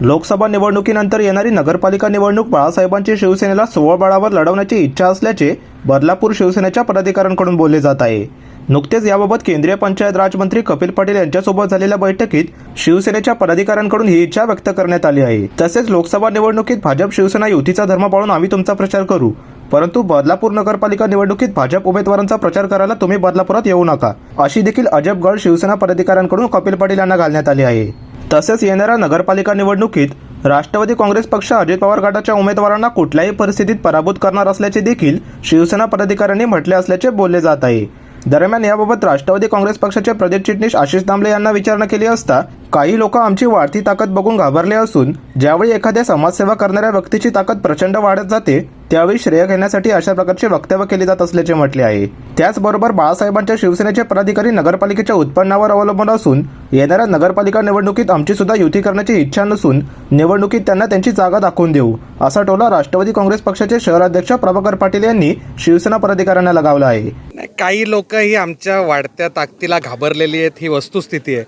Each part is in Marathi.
लोकसभा निवडणुकीनंतर येणारी नगरपालिका निवडणूक बाळासाहेबांची शिवसेनेला सोवळबाळावर लढवण्याची इच्छा असल्याचे बदलापूर शिवसेनेच्या पदाधिकाऱ्यांकडून बोलले जात आहे. नुकतेच याबाबत केंद्रीय पंचायत राजमंत्री कपिल पाटील यांच्यासोबत झालेल्या बैठकीत शिवसेनेच्या पदाधिकाऱ्यांकडून ही इच्छा व्यक्त करण्यात आली आहे. तसेच लोकसभा निवडणुकीत भाजप शिवसेना युतीचा धर्म पाळून आम्ही तुमचा प्रचार करू. परंतु बदलापूर नगरपालिका निवडणुकीत भाजप उमेदवारांचा प्रचार करायला तुम्ही बदलापुरात येऊ नका. अशी देखील अजब गड शिवसेना पदाधिकाऱ्यांकडून कपिल पाटील यांना घालण्यात आली आहे. तसेच येणाऱ्या नगरपालिका निवडणुकीत राष्ट्रवादी काँग्रेस पक्ष अजित पवार गटाच्या उमेदवारांना कुठल्याही परिस्थितीत पराभूत करणार असल्याचे देखील शिवसेना पदाधिकाऱ्यांनी म्हटले असल्याचे बोलले जात आहे. दरम्यान याबाबत राष्ट्रवादी काँग्रेस पक्षाचे प्रदेश चिटणीस आशिष दामले यांना विचारणा केली असता काही लोक आमची वाढती ताकद बघून घाबरले असून ज्यावेळी एखाद्या समाजसेवा करणाऱ्या व्यक्तीची ताकद प्रचंड वाढत जाते त्यावेळी श्रेय घेण्यासाठी अशा प्रकारचे वक्तव्य केले जात असल्याचे म्हटले आहे. त्याचबरोबर बाळासाहेबांच्या शिवसेनेचे पदाधिकारी नगरपालिकेच्या उत्पन्नावर अवलंबून असून येणाऱ्या नगरपालिका निवडणुकीत आमची सुद्धा युती करण्याची इच्छा नसून निवडणुकीत त्यांना त्यांची जागा दाखवून देऊ असा टोला राष्ट्रवादी काँग्रेस पक्षाचे शहराध्यक्ष प्रभाकर पाटील यांनी शिवसेना पदाधिकाऱ्यांना लगावला आहे. काही लोक ही आमच्या वाढत्या ताकदीला घाबरलेली आहेत ही वस्तुस्थिती आहे.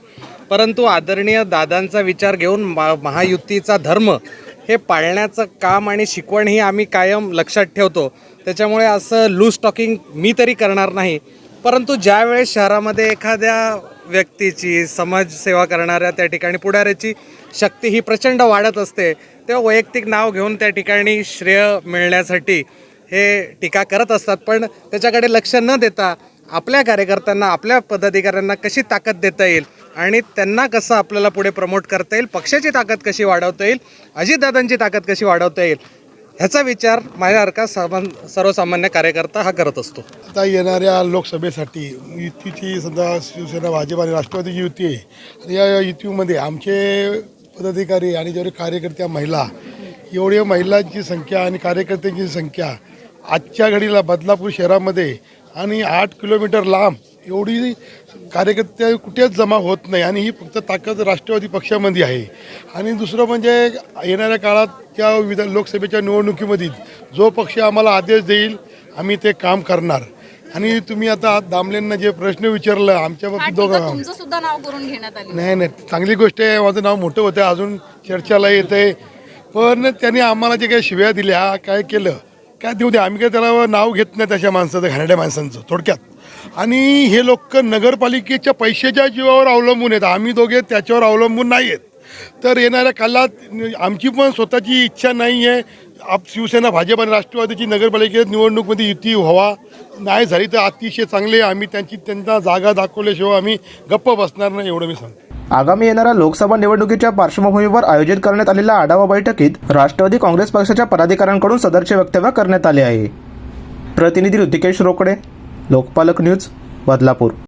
परंतु आदरणीय दादांचा विचार घेऊन महायुतीचा धर्म हे पाळण्याचं काम आणि शिकवण ही आम्ही कायम लक्षात ठेवतो. त्याच्यामुळे असं लूज टॉकिंग मी तरी करणार नाही. परंतु ज्यावेळेस शहरामध्ये एखाद्या व्यक्तीची समाजसेवा करणाऱ्या त्या ठिकाणी पुढाऱ्याची शक्ती ही प्रचंड वाढत असते तेव्हा वैयक्तिक नाव घेऊन त्या ठिकाणी श्रेय मिळण्यासाठी हे टीका करत असतात. पण त्याच्याकडे लक्ष न देता आपल्या कार्यकर्त्यांना आपल्या पदाधिकाऱ्यांना कशी ताकद देता येईल? आणि त्यांना कसं आपल्याला पुढे प्रमोट करता येईल पक्षाची ताकद कशी वाढवता येईल अजितदादांची ताकद कशी वाढवता येईल ह्याचा विचार माझ्यासारखा सामान सर्वसामान्य कार्यकर्ता हा करत असतो. आता येणाऱ्या लोकसभेसाठी युतीची सध्या शिवसेना भाजप आणि राष्ट्रवादीची युती आहे. आणि या युतीमध्ये आमचे पदाधिकारी आणि जेवढे कार्यकर्त्या महिला एवढ्या महिलांची संख्या आणि कार्यकर्त्यांची संख्या आजच्या घडीला बदलापूर शहरामध्ये आणि आठ किलोमीटर लांब एवढी कार्यकर्ते कुठेच जमा होत नाही. आणि ही फक्त ताकद राष्ट्रवादी पक्षामध्ये आहे. आणि दुसरं म्हणजे येणाऱ्या काळात त्या विधान लोकसभेच्या निवडणुकीमध्ये जो पक्ष आम्हाला आदेश देईल आम्ही ते काम करणार. आणि तुम्ही आता दामलेंना जे प्रश्न विचारला आमच्या बाबतीत टीका दोघं तुमचं सुद्धा नाव करून घेण्यात आली. नाही नाही. चांगली गोष्ट आहे. माझं नाव मोठं होतं अजून चर्चेला येत आहे पण त्यांनी आम्हाला जे काही शिव्या दिल्या काय केलं काय देऊ द्या. आम्ही काय त्याला नाव घेत नाही त्याच्या माणसाचं घाणेरड्या माणसांचं थोडक्यात. आणि हे लोक नगरपालिकेच्या पैशाच्या जीवावर अवलंबून आहेत. आम्ही दोघे त्याच्यावर अवलंबून नाही आहेत तर येणाऱ्या काळात आमची पण स्वतःची इच्छा नाही आहे आप शिवसेना भाजप आणि राष्ट्रवादीची नगरपालिकेत निवडणूकमध्ये युती व्हावा. नाही झाली तर अतिशय चांगले. आम्ही त्यांची त्यांना जागा दाखवल्याशिवाय आम्ही गप्प बसणार नाही एवढं मी सांगतो. आगामी येणाऱ्या लोकसभा निवडणुकीच्या पार्श्वभूमीवर आयोजित करण्यात आलेल्या आढावा बैठकीत राष्ट्रवादी काँग्रेस पक्षाच्या पदाधिकाऱ्यांकडून सदरचे वक्तव्य करण्यात आले आहे. प्रतिनिधी ऋतिकेश रोकडे लोकपालक न्यूज बदलापूर.